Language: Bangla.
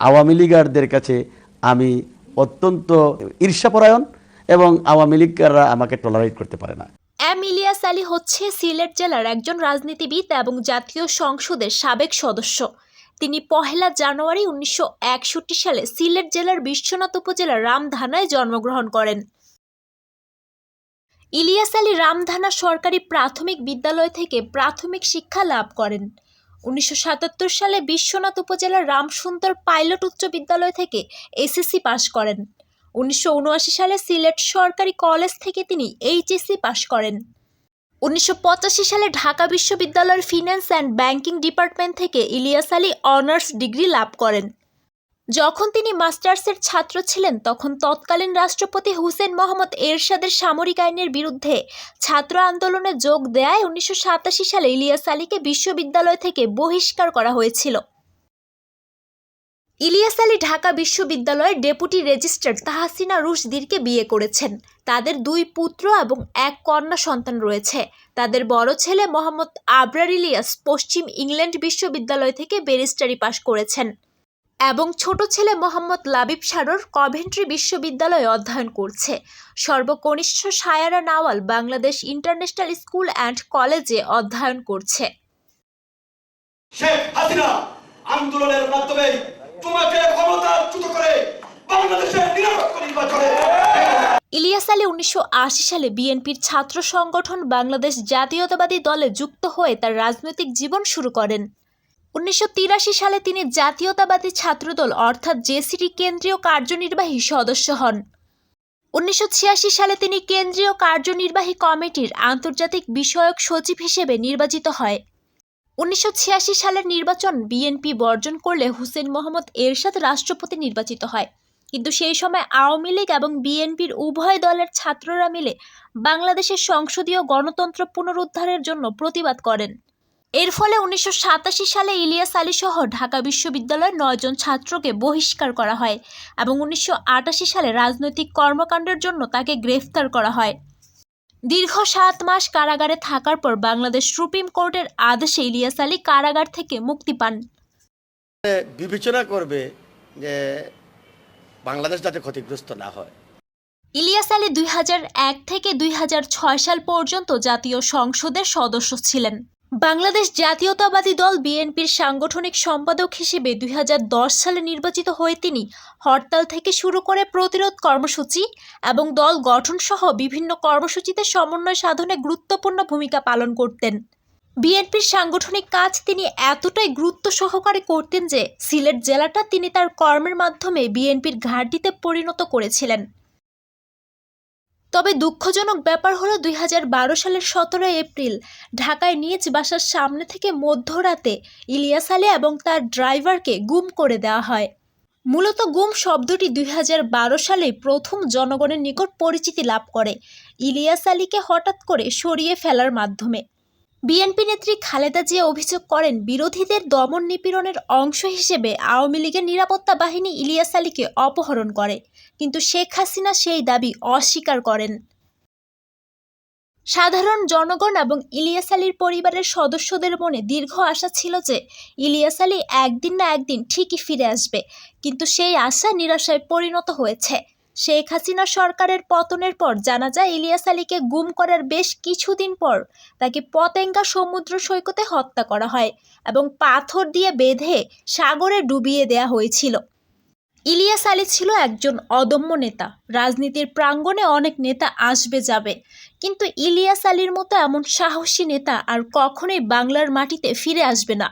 আওয়ামী লীগারদের কাছে আমি অত্যন্ত ঈর্ষাপরায়ণ এবং আওয়ামী লীগাররা আমাকে টলারেট করতে পারে না। এম ইলিয়াস আলী হচ্ছে সিলেট জেলার একজন রাজনীতিবিদ এবং জাতীয় সংসদের সাবেক সদস্য। তিনি পহেলা জানুয়ারি উনিশশো একষট্টি সালে সিলেট জেলার বিশ্বনাথ উপজেলার রামধানায় জন্মগ্রহণ করেন। ইলিয়াস আলী রামধানা সরকারি প্রাথমিক বিদ্যালয় থেকে প্রাথমিক শিক্ষা লাভ করেন। উনিশশো সাতাত্তর সালে বিশ্বনাথ উপজেলার রামসুন্দর পাইলট উচ্চ বিদ্যালয় থেকে এসএসসি পাশ করেন। উনিশশো উনআশি সালে সিলেট সরকারি কলেজ থেকে তিনি এইচএসসি পাশ করেন। উনিশশো পঁচাশি সালে ঢাকা বিশ্ববিদ্যালয়ের ফিন্যান্স অ্যান্ড ব্যাংকিং ডিপার্টমেন্ট থেকে ইলিয়াস আলী অনার্স ডিগ্রি লাভ করেন। যখন তিনি মাস্টার্সের ছাত্র ছিলেন, তখন তৎকালীন রাষ্ট্রপতি হুসেন মোহাম্মদ এরশাদের সামরিক আইনের বিরুদ্ধে ছাত্র আন্দোলনে যোগ দেয় উনিশশো সাতাশি সালে ইলিয়াস আলীকে বিশ্ববিদ্যালয় থেকে বহিষ্কার করা হয়েছিল। ইলিয়াস আলী ঢাকা বিশ্ববিদ্যালয়ের ডেপুটি রেজিস্ট্রার তাহাসিনা রুশদিরকে বিয়ে করেছেন। তাদের দুই পুত্র এবং এক কন্যা সন্তান রয়েছে। তাদের বড় ছেলে মোহাম্মদ আবরার ইলিয়াস পশ্চিম ইংল্যান্ড বিশ্ববিদ্যালয় থেকে ব্যারিস্টারি পাশ করেছেন। এবং ছোট ছেলে মোহাম্মদ লাবিব সারর কভেন্ট্রি বিশ্ববিদ্যালয়ে অধ্যয়ন করছে। সর্বকনিষ্ঠ Sayara Nawal Bangladesh international school and কলেজে অধ্যয়ন করছে। শেখ হাসিনা আন্দোলনের মাধ্যমে তোমাকে ক্ষমতাচ্যুত করে বাংলাদেশের নিরপেক্ষ নির্বাচনে ইলিয়াস আলী উনিশশো আশি সালে বিএনপির ছাত্র সংগঠন বাংলাদেশ জাতীয়তাবাদী দলে যুক্ত হয়ে তার রাজনৈতিক জীবন শুরু করেন। উনিশশো তিরাশি সালে তিনি জাতীয়তাবাদী ছাত্রদল, অর্থাৎ জেসিটি কেন্দ্রীয় কার্যনির্বাহী সদস্য হন। উনিশশো ছিয়াশি সালে তিনি কেন্দ্রীয় কার্যনির্বাহী কমিটির আন্তর্জাতিক বিষয়ক সচিব হিসেবে নির্বাচিত হয়। উনিশশো ছিয়াশি সালের নির্বাচন বিএনপি বর্জন করলে হুসেন মোহাম্মদ এরশাদ রাষ্ট্রপতি নির্বাচিত হয়। কিন্তু সেই সময় আওয়ামী লীগ এবং বিএনপির উভয় দলের ছাত্ররা মিলে বাংলাদেশের সংসদীয় গণতন্ত্র পুনরুদ্ধারের জন্য প্রতিবাদ করেন। এর ফলে উনিশশো সাতাশি সালে ইলিয়াস আলী সহ ঢাকা বিশ্ববিদ্যালয়ের নয়জন ছাত্রকে বহিষ্কার করা হয় এবং উনিশশো আটাশি সালে রাজনৈতিক কর্মকাণ্ডের জন্য তাকে গ্রেফতার করা হয়। দীর্ঘ সাত মাস কারাগারে থাকার পর বাংলাদেশ সুপ্রিম কোর্টের আদেশে ইলিয়াস আলী কারাগার থেকে মুক্তি পান। বিবেচনা করবে যে বাংলাদেশ যাতে ক্ষতিগ্রস্ত না হয়। ইলিয়াস আলী দুই হাজার এক থেকে দুই হাজার ছয় সাল পর্যন্ত জাতীয় সংসদের সদস্য ছিলেন। বাংলাদেশ জাতীয়তাবাদী দল বিএনপির সাংগঠনিক সম্পাদক হিসেবে দুই হাজার দশ সালে নির্বাচিত হয়ে তিনি হরতাল থেকে শুরু করে প্রতিরোধ কর্মসূচি এবং দল গঠন সহ বিভিন্ন কর্মসূচিতে সমন্বয় সাধনে গুরুত্বপূর্ণ ভূমিকা পালন করতেন। বিএনপির সাংগঠনিক কাজ তিনি এতটাই গুরুত্ব সহকারে করতেন যে সিলেট জেলাটা তিনি তার কর্মের মাধ্যমে বিএনপির ঘাঁটিতে পরিণত করেছিলেন। তবে দুঃখজনক ব্যাপার হলো দুই হাজার বারো সালের সতেরো এপ্রিল ঢাকায় নিজ বাসার সামনে থেকে মধ্যরাতে ইলিয়াস আলী এবং তার ড্রাইভারকে গুম করে দেওয়া হয়। মূলত গুম শব্দটি দুই হাজার বারো সালে প্রথম জনগণের নিকট পরিচিতি লাভ করে। ইলিয়াস আলীকে হঠাৎ করে সরিয়ে ফেলার মাধ্যমে বিএনপি নেত্রী খালেদা জিয়া অভিযোগ করেন, বিরোধীদের দমন নিপীড়নের অংশ হিসেবে আওয়ামী লীগের নিরাপত্তা বাহিনী ইলিয়াস আলীকে অপহরণ করে, কিন্তু শেখ হাসিনা সেই দাবি অস্বীকার করেন। সাধারণ জনগণ এবং ইলিয়াস আলীর পরিবারের সদস্যদের মনে দীর্ঘ আশা ছিল যে ইলিয়াস আলী একদিন না একদিন ঠিকই ফিরে আসবে, কিন্তু সেই আশা নিরাশায় পরিণত হয়েছে। শেখ হাসিনা সরকারের পতনের পর জানা যায় ইলিয়াস আলীকে গুম করার বেশ কিছুদিন পর তাকে পতেঙ্গা সমুদ্র সৈকতে হত্যা করা হয় এবং পাথর দিয়ে বেঁধে সাগরে ডুবিয়ে দেয়া হয়েছিল। ইলিয়াস আলী ছিল একজন অদম্য নেতা। রাজনীতির প্রাঙ্গণে অনেক নেতা আসবে যাবে। কিন্তু ইলিয়াস আলীর মতো এমন সাহসী নেতা আর কখনোই বাংলার মাটিতে ফিরে আসবে না।